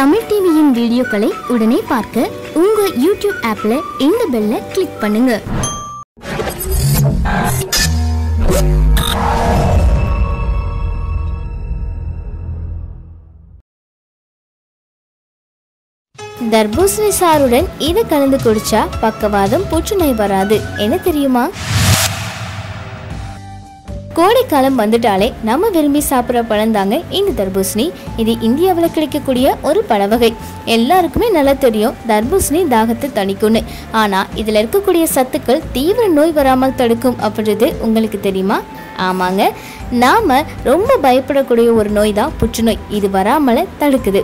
தமிழ் டிவியின் வீடியோக்களை உடனே பார்க்க உங்க யூடியூப் ஆப்ல இந்த பெல்ல கிளிக் பண்ணுங்க. தர்பூசணி சாருடன் இதை கலந்து குடிச்சா பக்கவாதம் புற்றுநோய் வராது. என்ன தெரியுமா? கோடைக்காலம் வந்துட்டாலே நம்ம விரும்பி சாப்பிட்ற பழம் தாங்க இந்த தர்பூசணி. இது இந்தியாவில் கிடைக்கக்கூடிய ஒரு பழ வகை எல்லாருக்குமே நல்லா தெரியும் தர்பூசணி தாகத்தை தணிக்கும்னு. ஆனால் இதில் இருக்கக்கூடிய சத்துக்கள் தீவிர நோய் வராமல் தடுக்கும் அப்படின்றது உங்களுக்கு தெரியுமா? ஆமாங்க. நாம் ரொம்ப பயப்படக்கூடிய ஒரு நோய் தான் புற்றுநோய். இது வராமல தடுக்குது.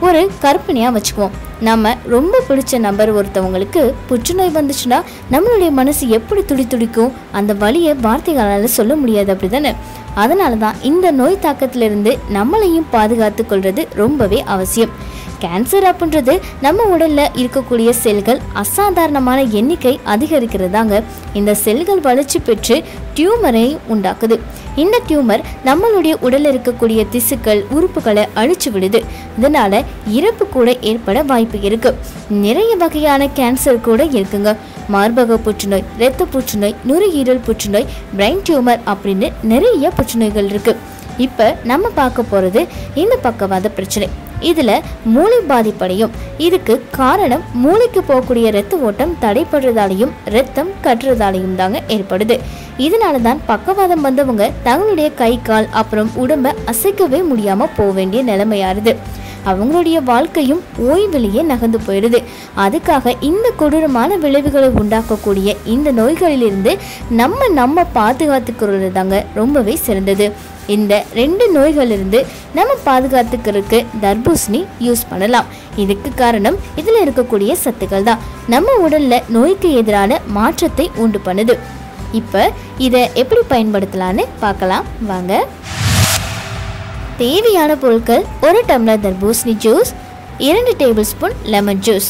ஒரு கற்பனையாக வச்சுக்குவோம். நம்ம ரொம்ப பிடிச்ச நபர் ஒருத்தவங்களுக்கு புற்றுநோய் வந்துச்சுன்னா நம்மளுடைய மனசு எப்படி துடி துடிக்கும்? அந்த வழியை வார்த்தைகளால் சொல்ல முடியாது அப்படி தானே அதனால தான் இந்த நோய் தாக்கத்திலிருந்து நம்மளையும் பாதுகாத்து கொள்வது ரொம்பவே அவசியம். கேன்சர் அப்படின்றது நம்ம உடலில் இருக்கக்கூடிய செல்கள் அசாதாரணமான எண்ணிக்கை அதிகரிக்கிறதாங்க இந்த செல்கள் வளர்ச்சி பெற்று டியூமரை உண்டாக்குது. இந்த டியூமர் நம்மளுடைய உடலில் இருக்கக்கூடிய திசுக்கள் உறுப்புகளை அழிச்சு விடுது. இதனால் இறப்பு கூட ஏற்பட வாய்ப்பு இருக்குது நிறைய வகையான கேன்சர் கூட இருக்குங்க. மார்பக புற்றுநோய் இரத்த புற்றுநோய் நுரையீரல் புற்றுநோய் பிரைன் டியூமர் அப்படின்னு நிறைய புற்றுநோய்கள் இருக்குது இப்போ நம்ம பார்க்க போகிறது இந்த பக்கவாத பிரச்சனை. இதில் மூளை பாதிப்படையும். இதுக்கு காரணம் மூளைக்கு போகக்கூடிய இரத்த ஓட்டம் தடைப்படுறதாலையும் ரத்தம் கட்டுறதாலையும் தாங்க ஏற்படுது. இதனால தான் பக்கவாதம் வந்தவங்க தங்களுடைய கை கால் அப்புறம் உடம்பை அசைக்கவே முடியாமல் போக வேண்டிய நிலைமையாருது. அவங்களுடைய வாழ்க்கையும் ஓய்விலேயே நகர்ந்து போயிடுது. அதுக்காக இந்த கொடூரமான விளைவுகளை உண்டாக்கக்கூடிய இந்த நோய்களிலிருந்து நம்ம நம்ம பாதுகாத்துக்கிறது தாங்க ரொம்பவே சிறந்தது. இந்த ரெண்டு நோய்களிலிருந்து நம்ம பாதுகாத்துக்கிறதுக்கு தர்பூசணி யூஸ் பண்ணலாம். இதுக்கு காரணம் இதில் இருக்கக்கூடிய சத்துக்கள் தான். நம்ம உடலில் நோய்க்கு எதிரான மாற்றத்தை உண்டு பண்ணுது. இப்போ இதை எப்படி பயன்படுத்தலான்னு பார்க்கலாம். வாங்க. தேவையான பொருட்கள் ஒரு டம்ளர் தர்பூசணி ஜூஸ் இரண்டு டேபிள் ஸ்பூன் லெமன் ஜூஸ்.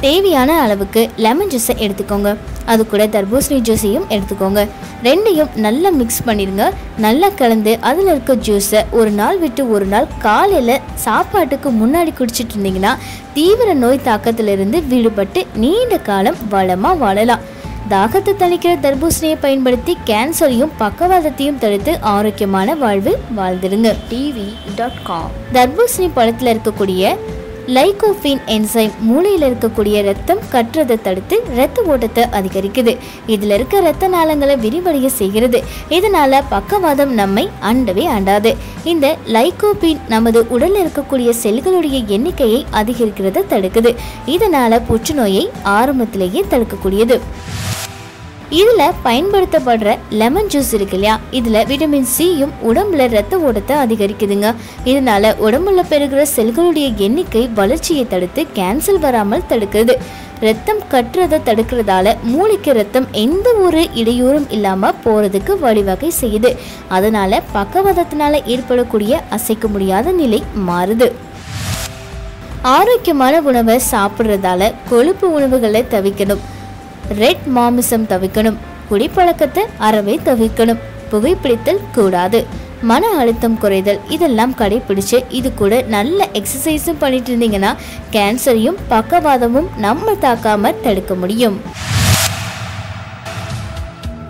தேவையான அளவுக்கு லெமன் ஜூஸை எடுத்துக்கோங்க. அது கூட தர்பூசணி ஜூஸையும் எடுத்துக்கோங்க. ரெண்டையும் நல்லா மிக்ஸ் பண்ணிடுங்க நல்லா கலந்து அதில் இருக்க ஜூஸை ஒரு நாள் விட்டு ஒரு நாள் காலையில் சாப்பாட்டுக்கு முன்னாடி குடிச்சிட்டு இருந்தீங்கன்னா தீவிர நோய் தாக்கத்திலிருந்து விடுபட்டு நீண்ட காலம் வளமாக வாழலாம். தாகத்தை தணிக்கிற தர்பூசணியை பயன்படுத்தி கேன்சரையும் பக்கவாதத்தையும் தடுத்து ஆரோக்கியமான வாழ்வு வாழ்ந்துருங்க. டிவி டாட் காம் தர்பூசணி பழத்தில் இருக்கக்கூடிய லைகோஃபின் என்சைம் மூளையில் இருக்கக்கூடிய ரத்தம் கட்டுறதை தடுத்து ரத்த ஓட்டத்தை அதிகரிக்குது. இதில் இருக்க ரத்த நாளங்களை விரிவடைய செய்கிறது. இதனால பக்கவாதம் நம்மை அண்டவே அண்டாது. இந்த லைகோபின் நமது உடலில் இருக்கக்கூடிய செல்களுடைய எண்ணிக்கையை அதிகரிக்கிறத தடுக்குது. இதனால புற்றுநோயை ஆரம்பத்திலேயே தடுக்கக்கூடியது. இதில் பயன்படுத்தப்படுற லெமன் ஜூஸ் இருக்கு இல்லையா? இதில் விட்டமின் சியும் உடம்புல ரத்த ஓட்டத்தை அதிகரிக்குதுங்க. இதனால உடம்புல பெருகிற செல்களுடைய எண்ணிக்கை வளர்ச்சியை தடுத்து கேன்சல் வராமல் தடுக்குது. ரத்தம் கட்டுறதை தடுக்கிறதால மூளைக்கு ரத்தம் எந்த ஒரு இடையூறும் இல்லாமல் போகிறதுக்கு வழிவகை செய்யுது. அதனால பக்கவாதத்தினால ஏற்படக்கூடிய அசைக்க முடியாத நிலை மாறுது. ஆரோக்கியமான உணவை சாப்பிட்றதால கொழுப்பு உணவுகளை தவிக்கணும் ரெட் மாமிசம் தவிர்க்கணும். குடிப்பழக்கத்தை அறவே தவிர்க்கணும். புகைப்பிடித்தல் கூடாது. மன அழுத்தம் குறைதல் இதெல்லாம் கடைபிடிச்சு இது கூட நல்ல எக்ஸசைஸும் பண்ணிட்டு இருந்தீங்கன்னா கேன்சரையும் பக்கவாதமும் நம்ம தாக்காம தடுக்க முடியும்.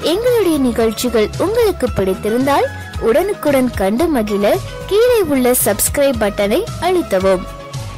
எங்களுடைய நிகழ்ச்சிகள் உங்களுக்கு பிடித்திருந்தால் உடனுக்குடன் கண்டு மகிழ கீழே உள்ள சப்ஸ்கிரைப் பட்டனை அழுத்தவும்.